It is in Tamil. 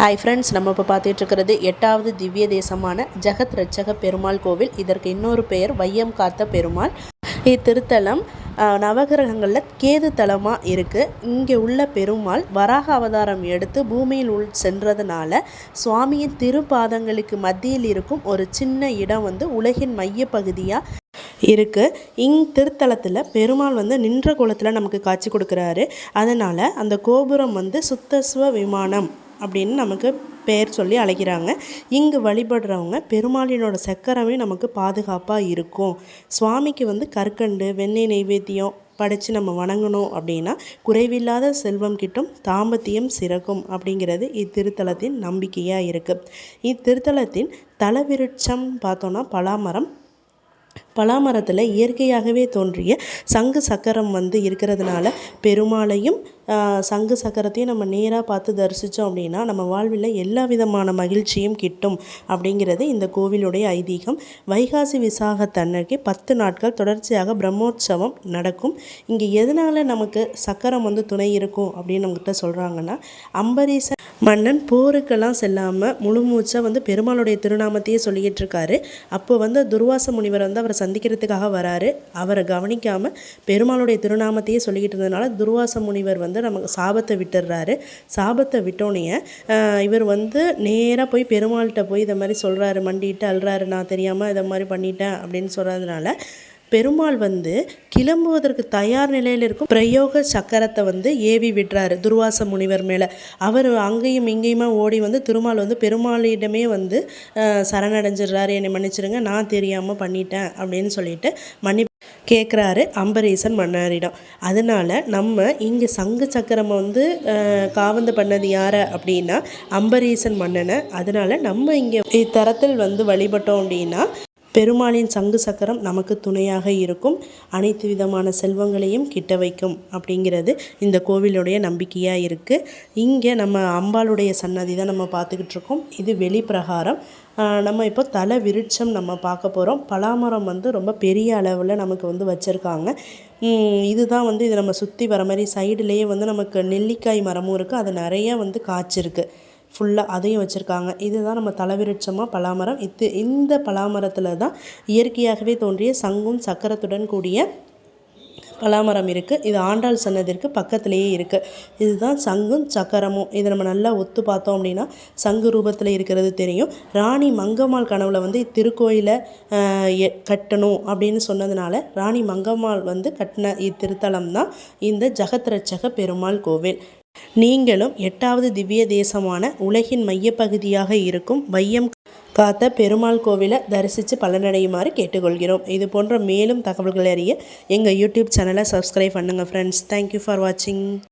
ஹாய் ஃப்ரெண்ட்ஸ் நம்ம இப்போ பார்த்துட்டு இருக்கிறது எட்டாவது திவ்ய தேசமான ஜெகத் ரட்சக பெருமாள் கோவில். இதற்கு இன்னொரு பெயர் வையம் காத்த பெருமாள். இத்திருத்தலம் நவகிரகங்களில் கேது தலமாக இருக்குது இங்கே உள்ள பெருமாள் வராக அவதாரம் எடுத்து பூமியில் உள் சென்றதுனால சுவாமியின் திருப்பாதங்களுக்கு மத்தியில் இருக்கும் ஒரு சின்ன இடம் வந்து உலகின் மையப்பகுதியாக இருக்குது இங் திருத்தலத்தில் பெருமாள் வந்து நின்ற குளத்தில் நமக்கு காட்சி கொடுக்குறாரு. அதனால் அந்த கோபுரம் வந்து சுத்தஸ்வ விமானம். அப்படின்னு நமக்கு பெயர் சொல்லி அழைக்கிறாங்க. இங்கு வழிபடுறவங்க பெருமாளினோட சக்கரமே நமக்கு பாதுகாப்பாக இருக்கும். சுவாமிக்கு வந்து கற்கண்டு வெண்ணெய் நெய்வேத்தியம் படைத்து நம்ம வணங்கணும் அப்படின்னா குறைவில்லாத செல்வம் கிட்டும் தாம்பத்தியம் சிறக்கும் அப்படிங்கிறது இத்திருத்தலத்தின் நம்பிக்கையாக இருக்குது இத்திருத்தலத்தின் தலவிருட்சம் பார்த்தோன்னா பலாமரம் பலாமரத்தில் இயற்கையாகவே தோன்றிய சங்கு சக்கரம் வந்து இருக்கிறதுனால பெருமாளையும் சங்கு சக்கரத்தையும் நம்ம நேராக பார்த்து தரிசித்தோம் அப்படின்னா நம்ம வாழ்வில் எல்லா விதமான மகிழ்ச்சியும் கிட்டும் அப்படிங்கிறது இந்த கோவிலுடைய ஐதீகம். வைகாசி விசாகத்தன்னைக்கு பத்து நாட்கள் தொடர்ச்சியாக பிரம்மோற்சவம் நடக்கும். இங்கே எதனால் நமக்கு சக்கரம் வந்து துணை இருக்கும் அப்படின்னு நம்மகிட்ட சொல்கிறாங்கன்னா அம்பரீசன் மன்னன் போருக்கெல்லாம் செல்லாமல் முழுமூச்சா வந்து பெருமாளுடைய திருநாமத்தையே சொல்லிக்கிட்டு இருக்காரு. அப்போ வந்து துர்வாச முனிவர் வந்து அவர் சந்திக்கிறதுக்காக வராரு. அவரை கவனிக்காமல் பெருமாளுடைய திருநாமத்தையே சொல்லிக்கிட்டு இருந்ததுனால துர்வாச முனிவர் வந்து நமக்கு சாபத்தை விட்டுடுறாரு. சாபத்தை விட்டோன்னே இவர் வந்து நேராக போய் பெருமாள்கிட்ட போய் இதை மாதிரி சொல்கிறாரு மண்டிட்டு அழுறாரு நான் தெரியாமல் இதை மாதிரி பண்ணிட்டேன் அப்படின்னு சொல்கிறதுனால பெருமாள் வந்து கிளம்புவதற்கு தயார் நிலையில் இருக்கும் பிரயோக சக்கரத்தை வந்து ஏவி விடுறாரு துர்வாச முனிவர் மேலே. அவர் அங்கேயும் இங்கேயுமா ஓடி வந்து திருமால் வந்து பெருமாளிடமே வந்து சரணடைஞ்சிடுறாரு. என்னை மன்னிச்சிடுங்க நான் தெரியாமல் பண்ணிட்டேன் அப்படின்னு சொல்லிட்டு மன்னி கேட்குறாரு அம்பரீசன் மன்னரிடம். அதனால் நம்ம இங்கே சங்கு சக்கரம் வந்து காவந்து பண்ணது யாரை அப்படின்னா அம்பரீசன் மன்னனை. அதனால் நம்ம இங்கே இத்தரத்தில் வந்து வழிபட்டோம் அப்படின்னா பெருமாளின் சங்கு சக்கரம் நமக்கு துணையாக இருக்கும். அனைத்து விதமான செல்வங்களையும் கிட்ட வைக்கும் அப்படிங்கிறது இந்த கோவிலுடைய நம்பிக்கையாக இருக்குது இங்கே நம்ம அம்பாளுடைய சன்னதி தான் நம்ம பார்த்துக்கிட்டு இருக்கோம். இது வெளிப்பிரகாரம் நம்ம இப்போ தலை விருட்சம் நம்ம பார்க்க போகிறோம் பலாமரம் வந்து ரொம்ப பெரிய அளவில் நமக்கு வந்து வச்சுருக்காங்க. இதுதான் வந்து இது நம்ம சுற்றி வர மாதிரி சைடுலேயே வந்து நமக்கு நெல்லிக்காய் மரமும் இருக்குது அது நிறைய வந்து காய்ச்சிருக்கு. ஃபுல்லாக அதையும் வச்சுருக்காங்க. இதுதான் நம்ம தலவிருட்சமாக பலாமரம். இது இந்த பலாமரத்தில் தான் இயற்கையாகவே தோன்றிய சங்கும் சக்கரத்துடன் கூடிய பலாமரம் இருக்குது இது ஆண்டாள் சன்னதிற்கு பக்கத்துலேயே இருக்குது இதுதான் சங்கும் சக்கரமும். இதை நம்ம நல்லா ஒத்து பார்த்தோம் அப்படின்னா சங்கு ரூபத்தில் இருக்கிறது தெரியும். ராணி மங்கம்மாள் கனவுல வந்து இத்திருக்கோயிலை எ- கட்டணும் அப்படின்னு சொன்னதுனால ராணி மங்கம்மாள் வந்து கட்டின இத்திருத்தலம் தான் இந்த ஜெகத்ரட்சக பெருமாள் கோவில். நீங்களும் எட்டாவது திவ்ய தேசமான உலகின் மையப்பகுதியாக இருக்கும் வையம் காத்த பெருமாள் கோவிலை தரிசித்து பலனடையுமாறு கேட்டுக்கொள்கிறோம். இது போன்ற மேலும் தகவல்களை அறிய எங்கள் யூடியூப் சேனலை சப்ஸ்கிரைப் பண்ணுங்கள் ஃப்ரெண்ட்ஸ் தேங்க்யூ ஃபார் வாட்சிங்